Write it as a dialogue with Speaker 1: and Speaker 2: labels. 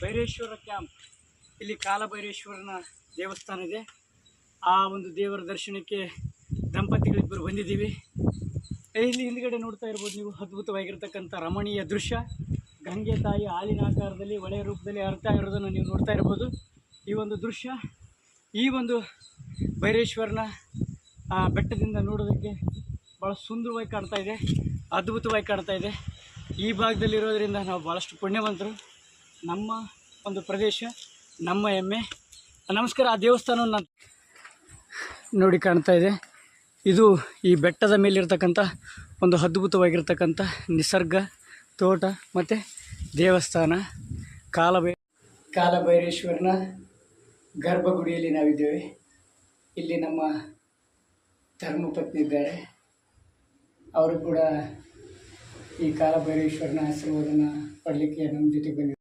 Speaker 1: Bhaireshwara camp. ಇಲ್ಲಿ ಕಾಲಭೈರೇಶ್ವರನ ದೇವಸ್ಥಾನ ಇದೆ. ಆ ಒಂದು ದೇವರ ದರ್ಶನಕ್ಕೆ ದಂಪತಿಗಳಿಬ್ಬರು ಬಂದಿದ್ದೀವಿ. ಇಲ್ಲಿ ಹಿಂದ್ಗಡೆ ನೋಡ್ತಾ ಇರ್ಬೋದು ನೀವು, ಅದ್ಭುತವಾಗಿರ್ತಕ್ಕಂಥ ರಮಣೀಯ ದೃಶ್ಯ. ಗಂಗೆ ತಾಯಿ ಹಾಲಿನ ಆಕಾರದಲ್ಲಿ ಒಳೆಯ ರೂಪದಲ್ಲಿ ಹರಿತಾ ಇರೋದನ್ನು ನೀವು ನೋಡ್ತಾ ಇರ್ಬೋದು. ಈ ಒಂದು ದೃಶ್ಯ, ಈ ಒಂದು ಭೈರೇಶ್ವರನ ಬೆಟ್ಟದಿಂದ ನೋಡೋದಕ್ಕೆ ಭಾಳ ಸುಂದರವಾಗಿ ಕಾಣ್ತಾ ಇದೆ, ಅದ್ಭುತವಾಗಿ ಕಾಣ್ತಾ ಇದೆ. ಈ ಭಾಗದಲ್ಲಿರೋದ್ರಿಂದ ನಾವು ಭಾಳಷ್ಟು ಪುಣ್ಯವಂತರು. ನಮ್ಮ ಒಂದು ಪ್ರದೇಶ, ನಮ್ಮ ಹೆಮ್ಮೆ. ನಮಸ್ಕಾರ, ಆ ದೇವಸ್ಥಾನವನ್ನು ನಾನು ನೋಡಿ ಕಾಣ್ತಾ ಇದೆ. ಇದು ಈ ಬೆಟ್ಟದ ಮೇಲಿರ್ತಕ್ಕಂಥ ಒಂದು ಅದ್ಭುತವಾಗಿರ್ತಕ್ಕಂಥ ನಿಸರ್ಗ, ತೋಟ ಮತ್ತು ದೇವಸ್ಥಾನ. ಕಾಲಭೈ, ಕಾಲಭೈರೇಶ್ವರನ ಗರ್ಭಗುಡಿಯಲ್ಲಿ ನಾವಿದ್ದೇವೆ. ಇಲ್ಲಿ ನಮ್ಮ ಧರ್ಮಪತ್ನಿ ಇದ್ದಾರೆ. ಅವರು ಕೂಡ ಈ ಕಾಲಭೈರೇಶ್ವರನ ಆಶೀರ್ವಾದನ ಪಡಲಿಕ್ಕೆ ನಮ್ಮ ಜೊತೆಗೆ ಬಂದಿದ್ದಾರೆ